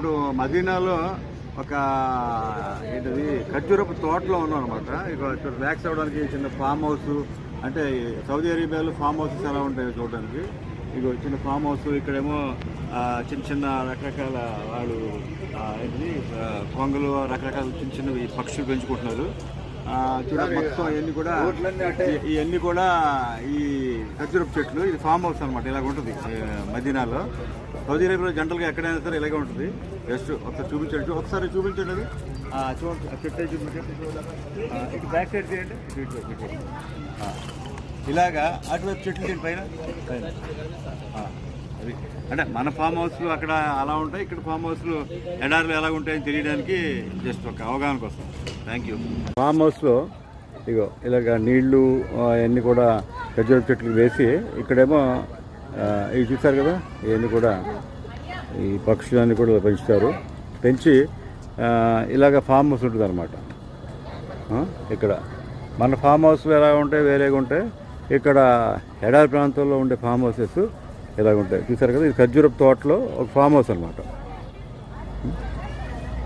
ఇప్పుడు మదీనాలో ఒక ఏంటిది ఖర్జూరపు తోటలో ఉన్నాం అనమాట ఇక ఇక్కడ రిలాక్స్ అవ్వడానికి చిన్న ఫామ్ హౌస్ అంటే సౌదీ అరేబియాలో ఫామ్ హౌసెస్ ఎలా ఉంటాయో చూడడానికి. ఇక చిన్న ఫామ్ హౌస్ ఇక్కడేమో చిన్న చిన్న రకరకాల వాళ్ళు ఏంటిది ఆ, కొంగలు రకరకాల చిన్న చిన్నవి పక్షులు పెంచుకుంటున్నారు. చూడ మొత్తం ఇవన్నీ కూడా ఇవన్నీ కూడా ఈ ఖర్జూరపు చెట్లు ఇది ఫామ్ హౌస్ అనమాట ఇలాగ ఉంటుంది మదీనాలో. సౌదీ అరేబియాలో జనరల్గా ఎక్కడైనా సరే ఇలాగే ఉంటుంది. జస్ట్ ఒకసారి చూపించండి. ఒకసారి చూపించండి అది. చూడండి చెట్టు చూపించండి ఇటు బ్యాక్ సైడ్ చేయండి ఇలాగా అటువైపు చెట్లు దీని పైన? పైన. అది. అంటే మన ఫామ్ హౌస్లు అక్కడ అలా ఉంటాయి ఇక్కడ ఫామ్ హౌస్లు ఎడార్లు ఎలా ఉంటాయని తెలియడానికి జస్ట్ ఒక అవగాహన కోసం. థ్యాంక్ యూ ఫామ్ హౌస్లో ఇగో ఇలాగ నీళ్ళు అవన్నీ కూడా ఖర్జూర చెట్లు వేసి ఇక్కడేమో ఇవి చూస్తారు కదా ఇవన్నీ కూడా ఈ పక్షులన్నీ కూడా పెంచుతారు. పెంచి ఇలాగ ఫామ్ హౌస్ ఉంటుంది అనమాట ఇక్కడ. మన ఫామ్ హౌస్లు ఎలా ఉంటాయి వేరేగా ఉంటాయి? ఇక్కడ ఎడారి ప్రాంతంలో ఉండే ఫామ్ హౌసెస్ ఇలాగ ఉంటాయి చూసారు కదా ఇది ఖర్జూరపు తోటలో ఒక ఫామ్ హౌస్ అనమాట